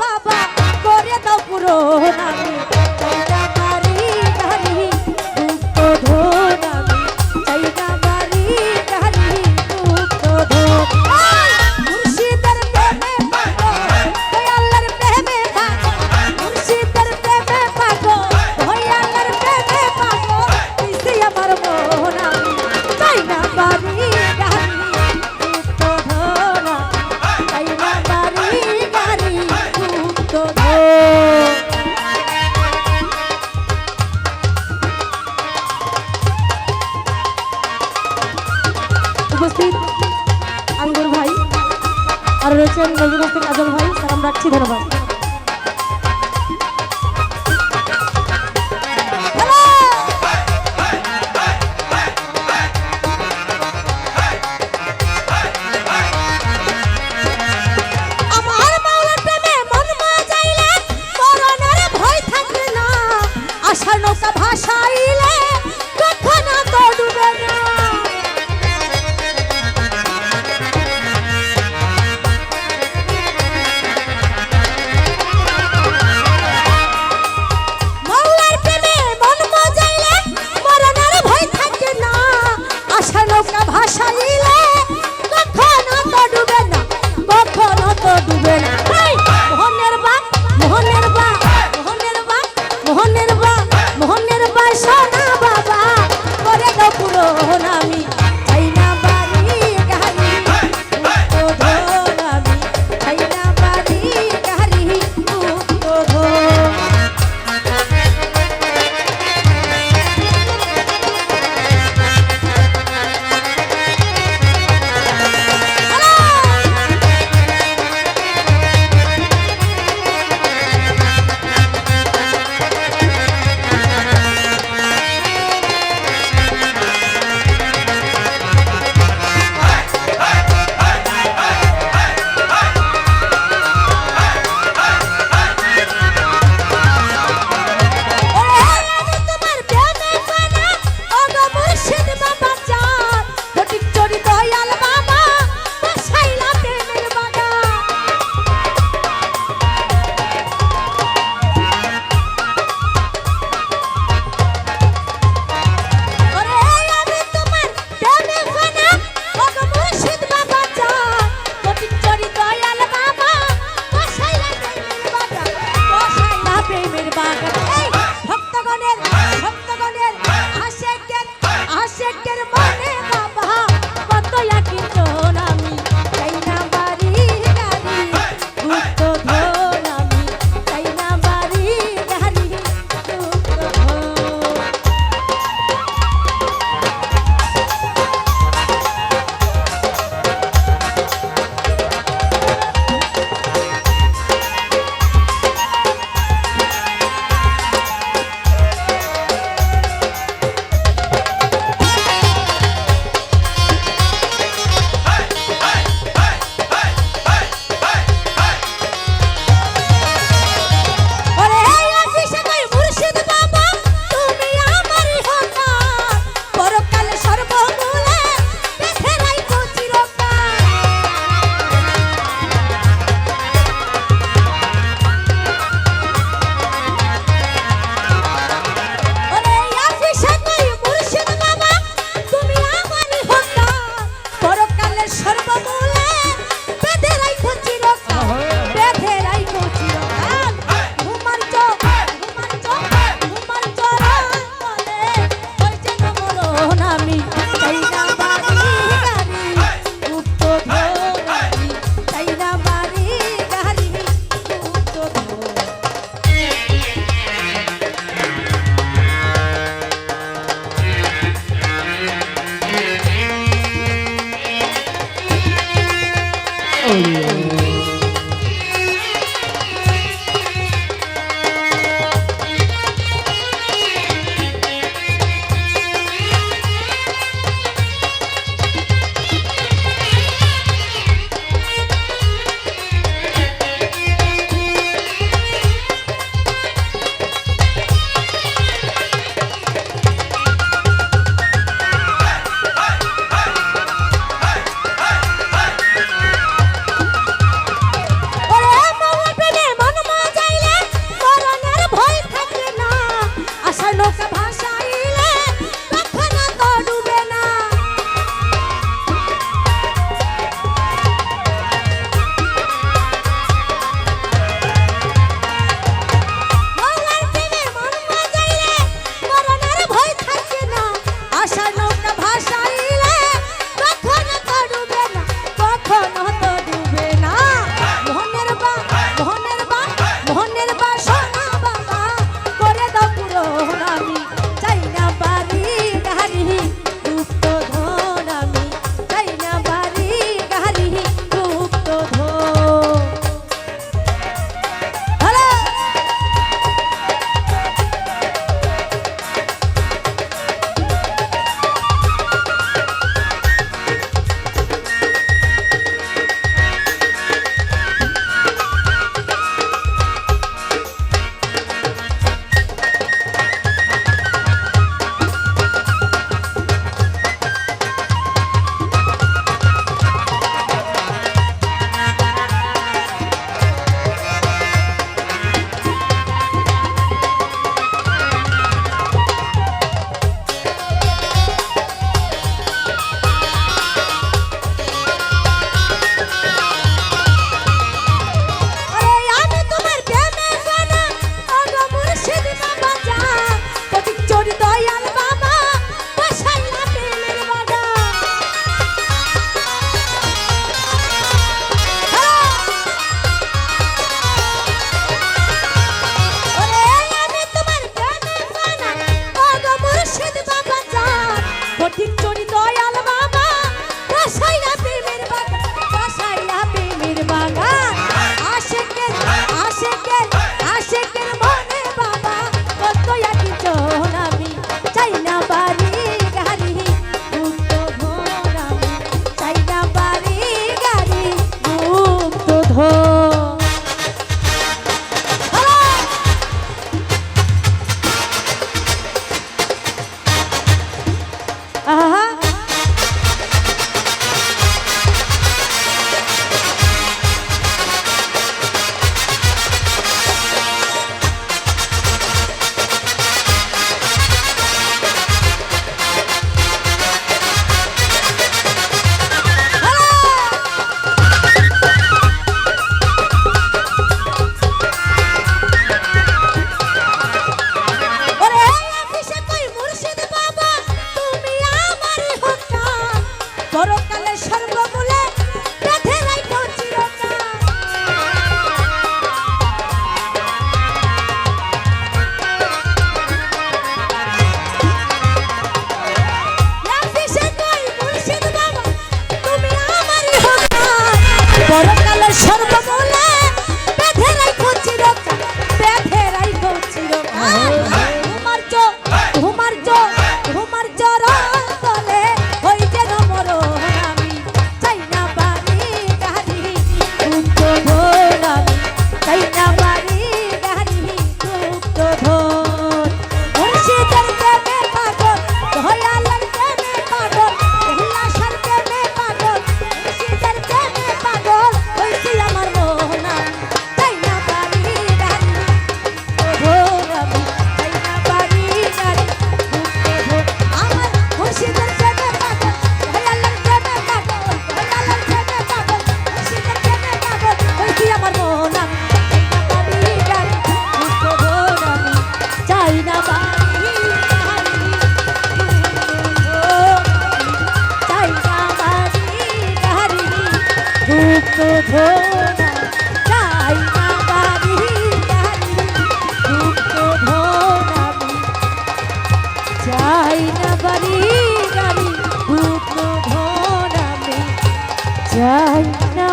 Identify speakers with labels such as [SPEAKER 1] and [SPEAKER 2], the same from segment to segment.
[SPEAKER 1] বাবা করে দাও পুরো আমি উপস্থিত আঙ্গুর ভাই আর রয়েছেন নজরুল হোসেন কাজল ভাই স্যার আমরা রাখছি ধন্যবাদ। get money.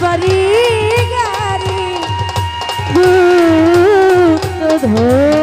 [SPEAKER 1] যাই গারি ভূত ধরে।